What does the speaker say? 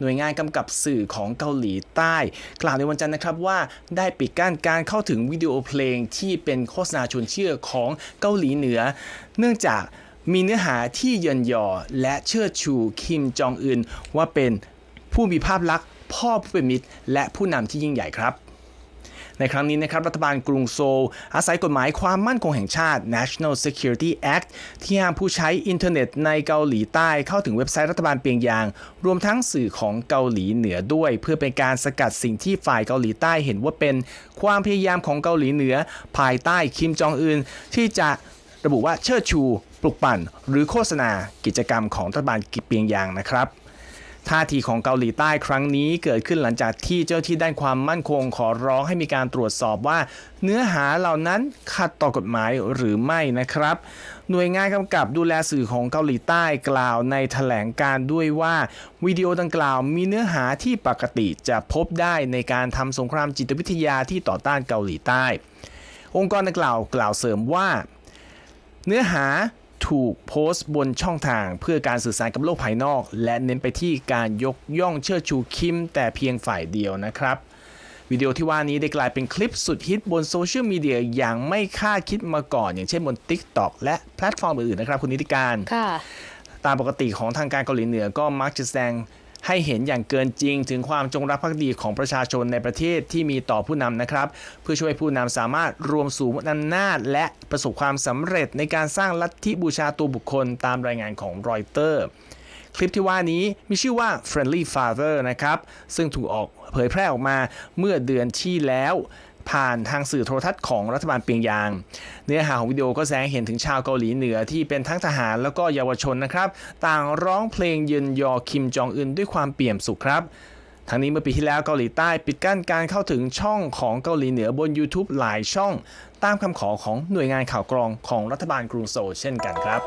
หน่วยงานกำกับสื่อของเกาหลีใต้ กล่าวในวันจันทร์นะครับว่าได้ปิดกั้นการเข้าถึงวิดีโอเพลงที่เป็นโฆษณาชวนเชื่อของเกาหลีเหนือ เนื่องจากมีเนื้อหาที่เยินยอและเชิดชูคิมจองอึนว่าเป็นผู้มีภาพลักษณ์พ่อผู้เป็นมิตร และผู้นำที่ยิ่งใหญ่ครับ ในครั้งนี้นะครับรัฐบาลกรุงโซล อาศัยกฎหมายความมั่นคงแห่งชาติ National Security Act ที่ห้ามผู้ใช้อินเทอร์เน็ตในเกาหลีใต้เข้าถึงเว็บไซต์รัฐบาลเปียงยาง รวมทั้งสื่อของเกาหลีเหนือด้วย เพื่อเป็นการสกัดสิ่งที่ฝ่ายเกาหลีใต้เห็นว่าเป็นความพยายามของเกาหลีเหนือ ภายใต้คิมจองอึนที่จะระบุว่าเชิดชู ปลุกปั่น หรือโฆษณากิจกรรมของรัฐบาลเปียงยางนะครับ ท่าทีของเกาหลีใต้ครั้งนี้เกิดขึ้นหลังจากที่เจ้าที่ด้านความมั่นคงขอร้องให้มีการตรวจสอบว่า เนื้อหาเหล่านั้นขัดต่อกฎหมายหรือไม่นะครับ หน่วยงานกำกับดูแลสื่อของเกาหลีใต้กล่าวในแถลงการด้วยว่า วิดีโอดังกล่าวมีเนื้อหาที่ปกติจะพบได้ในการทำสงครามจิตวิทยาที่ต่อต้านเกาหลีใต้ องค์กรดังกล่าวกล่าวเสริมว่า เนื้อหา ถูกโพสต์บนช่องทางเพื่อการสื่อสารกับโลกภายนอก และเน้นไปที่การยกย่องเชิดชูคิม แต่เพียงฝ่ายเดียวนะครับ วิดีโอที่ว่านี้ได้กลายเป็นคลิปสุดฮิตบนโซเชียลมีเดียอย่างไม่คาดคิดมาก่อน อย่างเช่นบน TikTok และแพลตฟอร์มอื่นๆนะครับ คุณนิติการค่ะตามปกติของทางการเกาหลีเหนือก็มักจะแสดง ให้เห็นอย่างเกินจริง ถึงความจงรักภักดีของประชาชนในประเทศที่มีต่อผู้นำนะครับ เพื่อช่วยผู้นำสามารถรวมสูงอำนาจ และประสบความสำเร็จในการสร้างลัทธิบูชาตัวบุคคลตามรายงานของรอยเตอร์คลิปที่ว่านี้มีชื่อว่า Friendly Father นะครับ ซึ่งถูกออกเผยแพร่ออกมาเมื่อเดือนที่แล้ว ผ่านทางสื่อโทรทัศน์ของรัฐบาลเปียงยาง เนื้อหาของวิดีโอก็แสดงเห็นถึงชาวเกาหลีเหนือที่เป็นทั้งทหารแล้วก็เยาวชนนะครับ ต่างร้องเพลงเยินยอคิมจองอึนด้วยความเปี่ยมสุขครับทั้งนี้เมื่อปีที่แล้วเกาหลีใต้ปิดกั้นการเข้าถึงช่องของเกาหลีเหนือบน YouTube หลายช่อง ตามคำขอของหน่วยงานข่าวกรองของรัฐบาลกรุงโซลเช่นกันครับ